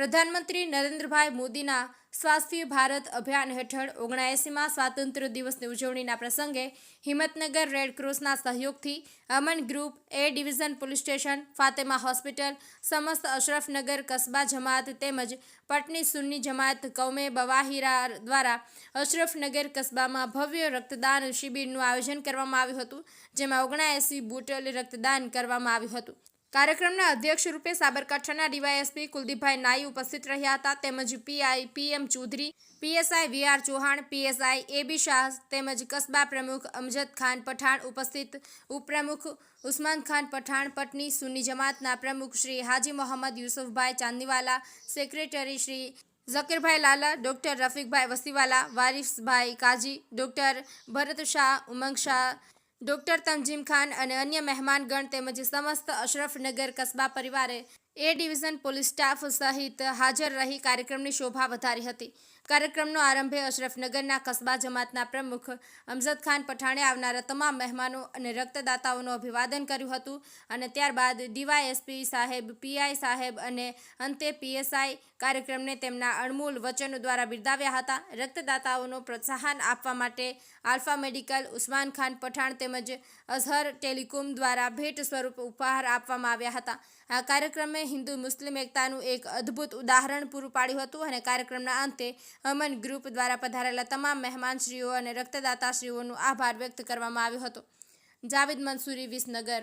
પ્રધાનમંત્રી નરેન્દ્રભાઈ મોદીના સ્વાસ્થ્ય ભારત અભિયાન હેઠળ ઓગણએંસીમાં સ્વાતંત્ર્ય દિવસની ઉજવણીના પ્રસંગે હિંમતનગર રેડક્રોસના સહયોગથી Aman group, A division police station, Fatema hospital, સમસ્ત અશરફનગર કસ્બા જમાત તેમજ પટની સુન્ની જમાત કૌમે બવાહીરા દ્વારા અશરફનગર કસ્બામાં ભવ્ય રક્તદાન શિબિરનું આયોજન કરવામાં આવ્યું હતું, જેમાં ઓગણએંસી બોટલ રક્તદાન કરવામાં આવ્યું હતું. કાર્યક્રમના અધ્યક્ષ રૂપે સાબરકાંઠાના ડીવાયએસપી કુલદીપભાઈ નાઈ ઉપસ્થિત રહ્યા હતા. તેમજ PI PM Chaudhary, PSI VR Chauhan, PSI AB Shah તેમજ કસ્બા પ્રમુખ અમજદ ખાન પઠાણ ઉપસ્થિત ઉપપ્રમુખ ઉસ્માન ખાન પઠાણ પટની સુન્ની જમાતના પ્રમુખ Shri Haji Mohammad Yusufbhai Chandiwala, secretary Shri Zakirbhai Lala, doctor Rafiqbhai Vasiwala Varifbhai Kazi, doctor Bharat Shah, Umang Shah doctor Tanzim Khan અને અન્ય મહેમાનગણ તેમજ સમસ્ત અશરફનગર કસ્બા પરિવારે એ ડિવિઝન પોલીસ સ્ટાફ સહિત હાજર રહી કાર્યક્રમની શોભા વધારી હતી. કાર્યક્રમનો આરંભે અશરફનગરના કસ્બા જમાતના પ્રમુખ અમજદ ખાન પઠાણે આવનારા તમામ મહેમાનો અને રક્તદાતાઓનું અભિવાદન કર્યું હતું અને ત્યારબાદ ડીવાયએસપી સાહેબ, પીઆઈ સાહેબ અને અંતે પીએસઆઈ કાર્યક્રમને તેમના અણમૂલ વચનો દ્વારા બિરદાવ્યા હતા. રક્તદાતાઓનો પ્રોત્સાહન આપવા માટે આલ્ફા મેડિકલ, ઉસ્માન ખાન પઠાણ તેમજ અઝહર ટેલિકોમ દ્વારા ભેટ સ્વરૂપ ઉપહાર આપવામાં આવ્યા હતા. આ કાર્યક્રમે હિન્દુ મુસ્લિમ એકતાનું એક અદ્ભુત ઉદાહરણ પૂરું પાડ્યું હતું અને કાર્યક્રમના અંતે અમન ગ્રુપ દ્વારા પધારેલા તમામ મહેમાનશ્રીઓ અને રક્તદાતાશ્રીઓનો આભાર વ્યક્ત કરવામાં આવ્યો હતો. જાવેદ મંસૂરી, વિસનગર.